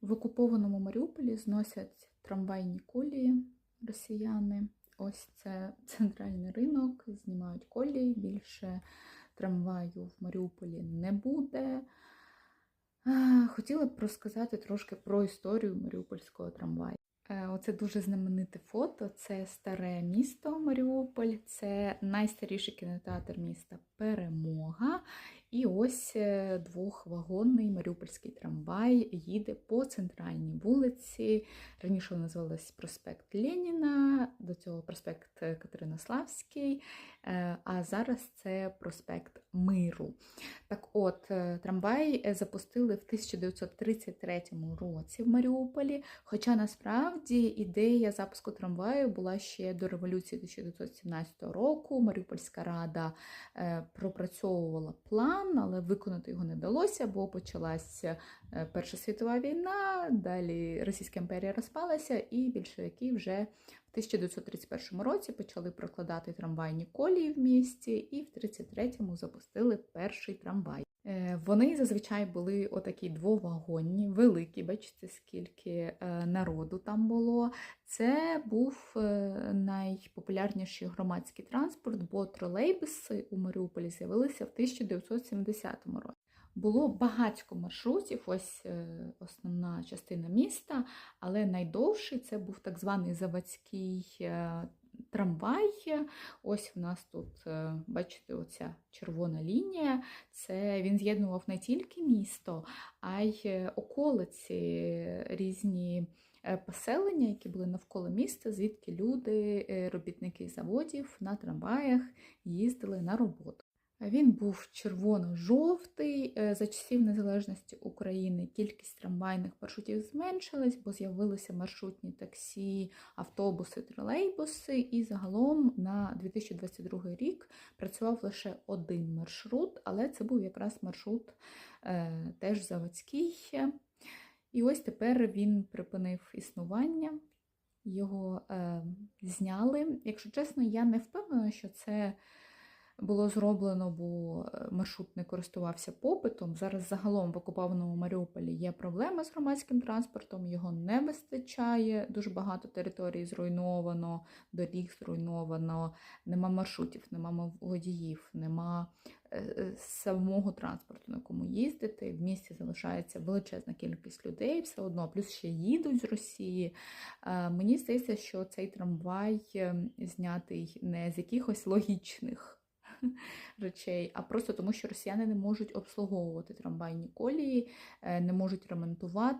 В окупованому Маріуполі зносять трамвайні колії росіяни. Ось це центральний ринок, знімають колії. Більше трамваю в Маріуполі не буде. Хотіла б розказати трошки про історію Маріупольського трамваю. Е, Оце дуже знамените фото. Це старе місто Маріуполь, це найстаріший кінотеатр міста Перемога. І ось е, двохвагонний маріупольський трамвай їде по центральній вулиці. Раніше вона називалась проспект Леніна, до цього проспект Катеринославський, е, а зараз це проспект Миру. Так от, е, трамвай запустили в 1933 році в Маріуполі. Хоча насправді ідея запуску трамваю була ще до революції 1917 року. Маріупольська рада пропрацьовувала план, але виконати його не вдалося, бо почалася е, Перша світова війна, далі Російська імперія розпалася, і більшовики вже в 1931 році почали прокладати трамвайні колії в місті, і в 1933-му запустили перший трамвай. Е, Вони зазвичай були отакі двовагонні, великі. Бачите, скільки е, народу там було. Це був е, найпопулярніший громадський транспорт, бо тролейбуси у Маріуполі з'явилися в 1970 році. Було багатько маршрутів, ось основна частина міста, але найдовший це був так званий заводський трамвай. Ось в нас тут, е, бачите, оця червона лінія. Це він з'єднував не тільки місто, а й е, околиці, різні е, поселення, які були навколо міста, звідки люди, робітники заводів на трамваях їздили на роботу. Він був червоно-жовтий. Е, За часів незалежності України кількість трамвайних маршрутів зменшилась, бо з'явилися маршрутні таксі, автобуси, тролейбуси. І загалом на 2022 рік працював лише один маршрут, але це був якраз маршрут е, теж заводський. І ось тепер він припинив існування. Його е, зняли. Якщо чесно, я не впевнена, що це було зроблено, бо е, маршрут не користувався попитом. Зараз загалом в окупованому Маріуполі є проблеми з громадським транспортом, його не вистачає. Дуже багато територій зруйновано, доріг зруйновано, нема маршрутів, нема водіїв, нема е, е, самого транспорту, на якому їздити. В місті залишається величезна кількість людей, все одно, плюс ще їдуть з Росії. Мені здається, що цей трамвай е, знятий не з якихось логічних речей, а просто тому, що росіяни не можуть обслуговувати трамвайні колії, е, не можуть ремонтувати.